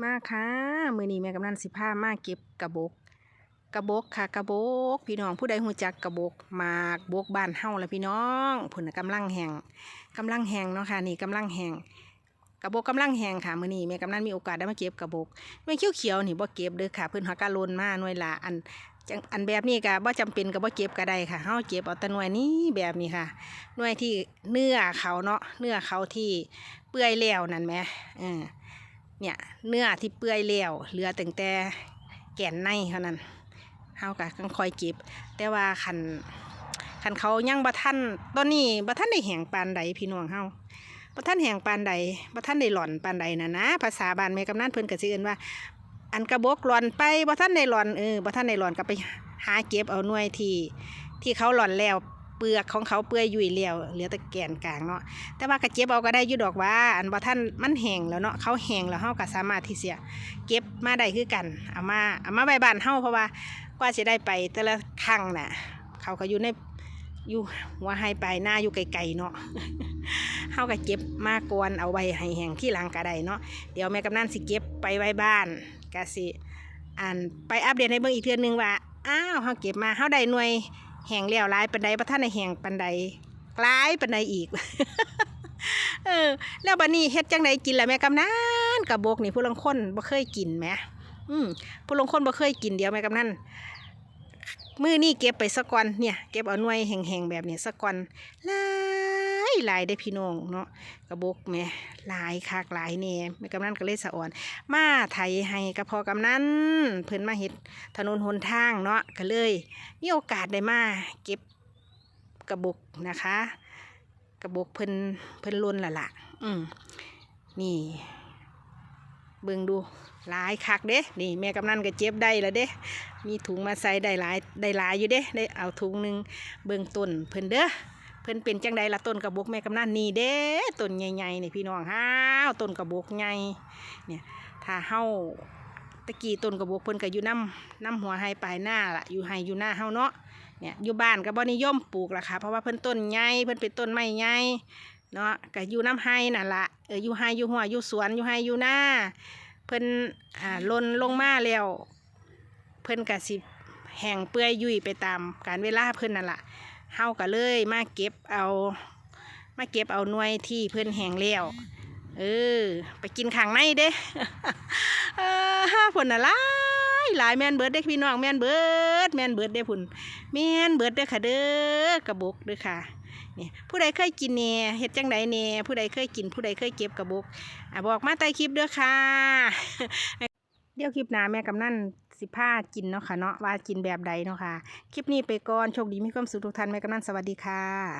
มาค่ะมือนี้แม่กำนันสิพามาเก็บกระบก กระบกค่ะ กระบก พี่น้องผู้ใดหูจักกระบกมากบกบ้านเฮาละพี่น้องผุนน่ะกำลังแหงกำลังแหงเนาะค่ะนี่กำลังแหงกระบกกำลังแหงค่ะมือนี้แม่กำนันมีโอกาสได้มาเก็บกระบกหน่วยวเขียวนี่บ่เก็บเด้อค่ะเพิ่อนหากาลนมาหน่วยละอันอันแบบนี้ก็บ่จำเป็นก็บ่เก็บก็ได้ค่ะเฮาเก็บเอาแต่หน่วยนี้แบบนี้ค่ะ หน่วยที่เนื้อเขาเนาะเนื้อเขาที่เปื่อยแล้วนั่นแหมเออ เนี่ยเนื้อที่เปื่อยแล้วเหลือแต่แต่แก่นในเท่านั้นเฮาก็ต้องคอยเก็บ แต่ว่าคันคันเขายังบ่ทันตอนนี้บ่ทันได้แหงปานใดพี่น้องเฮาบ่ทันแหงปานใดบ่ทันได้หล่อนปานใดนะนะภาษาบ้านแม่กำนันเพิ่นก็สิเอิ้นว่า อันกระบอกหล่อนไปบ่ทันได้หล่อนเออบ่ทันได้หล่อนก็ไปหาเก็บเอาหน่วยที่ที่เขาหล่อนแล้ว ปลือกของเขาเปื่อยยุ่ยแล้วเหลือแต่แกนกลางเนาะแต่ว่าก็เก็บเอาก็ได้ยูดอกว่าอันบ่ท่านมันแห้งแล้วเนาะเขาแห้งแล้วเฮาก็สามารถที่เสียเก็บมาได้คือกันเอามาเอามาไว้บ้านเฮาเพราะว่ากว่าสิได้ไปแต่ละครั้งน่ะเขาก็อยู่ในอยู่หัวไฮไปหน้าอยู่ไกลๆเนาะเฮาก็เก็บมากวนเอาไว้ให้แห้งที่หลังก็ได้เนาะเดี๋ยวแม่กำนันสิเก็บไปไว้บ้านก็สิอันไปอัปเดตให้เบิ่งอีกเทื่อนึงว่าอ้าวเฮาเก็บมาเฮาได้หน่วย แห้งแล้วร้ายปันใดพระท่านในแห้งปันใดกลายปันใดอีก เออ แล้วบัดนี้เฮ็ดจังไดกินละแม่กำนันกระบกนี่ผู้ลงคนบ่เคยกินแหมอืมผู้ลงคนบ่เคยกินเดียวแม่กำนันมือนี่เก็บไปสักก่อนเนี่ย เก็บเอาหน่วยแห้งๆแบบนี้สักก่อนหลายหลายได้พี่น้องเนาะกระบอกแม่หลายคักหลายแหน่แม่กำนันก็เลยสะอ่อน มาไถให้กับพ่อกำนันเพิ่นมาเฮ็ดถนนหนทางเนาะก็เลยมีโอกาสได้มาเก็บกระบอกนะคะ กระบอกเพิ่นเพิ่นล้นละละอืมนี่เบิ่งดูหลายคักเด้ นี่แม่กำนันก็เจ็บได้แล้วเด้ มีถุงมาใส่ได้หลายได้หลายอยู่เด้ ได้เอาถุงหนึ่งเบิ่งต้นเพิ่นเด้อ เพิ่นเป็นจังใดละต้นกระบอกแม่กำนันนี่เด้ต้นใหญ่ๆนี่พี่น้องห้าวต้นกระบอกใหญ่เนี่ยถ้าเฮาตะกี้ต้นกระบอกเพิ่นก็อยู่น้ำน้ำหัวไฮปลายหน้าละอยู่ไฮอยู่หน้าเฮาเนาะเนี่ยอยู่บ้านก็บ่นิยมปลูกละค่ะเพราะว่าเพิ่นต้นใหญ่เพิ่นเป็นต้นไม้ใหญ่เนาะก็อยู่น้ำไห้นั่นละเอออยู่ไห้อยู่หัวอยู่สวนอยู่ไห้อยู่หน้าเพิ่นอ่าลนลงมาแล้วเพิ่นก็สิแห้งเปื่อยยุ่ยไปตามการเวลาเพิ่นนั่นละ เฮาก็เลยมาเก็บเอามาเก็บเอาหน่วยที่เพิ่อนแหงแล้วเออ ไปกินข้างในเด้เออผลน่ะหลายหลายแมนเบิดเด้พี่น้องแมนเบิดแมนเบิดเด้พุ่นแมนเบิดเด้อค่ะเด้อกระบอกเด้อค่ะเนี่ยผู้ใดเคยกินเนี่ยเฮ็ดจังใดเนี่ยผู้ใดเคยกิน ผู้ใดเคยเก็บกระบอกอะบอกมาใต้คลิปเด้อค่ะ เดี๋ยวคลิปหน้าแม่กำนั่นสิพากินเนาะค่ะเนาะว่ากินแบบใดเนาะค่ะ คลิปนี้ไปก่อน โชคดีมีความสุขทุกท่านแม่กำนันสวัสดีค่ะ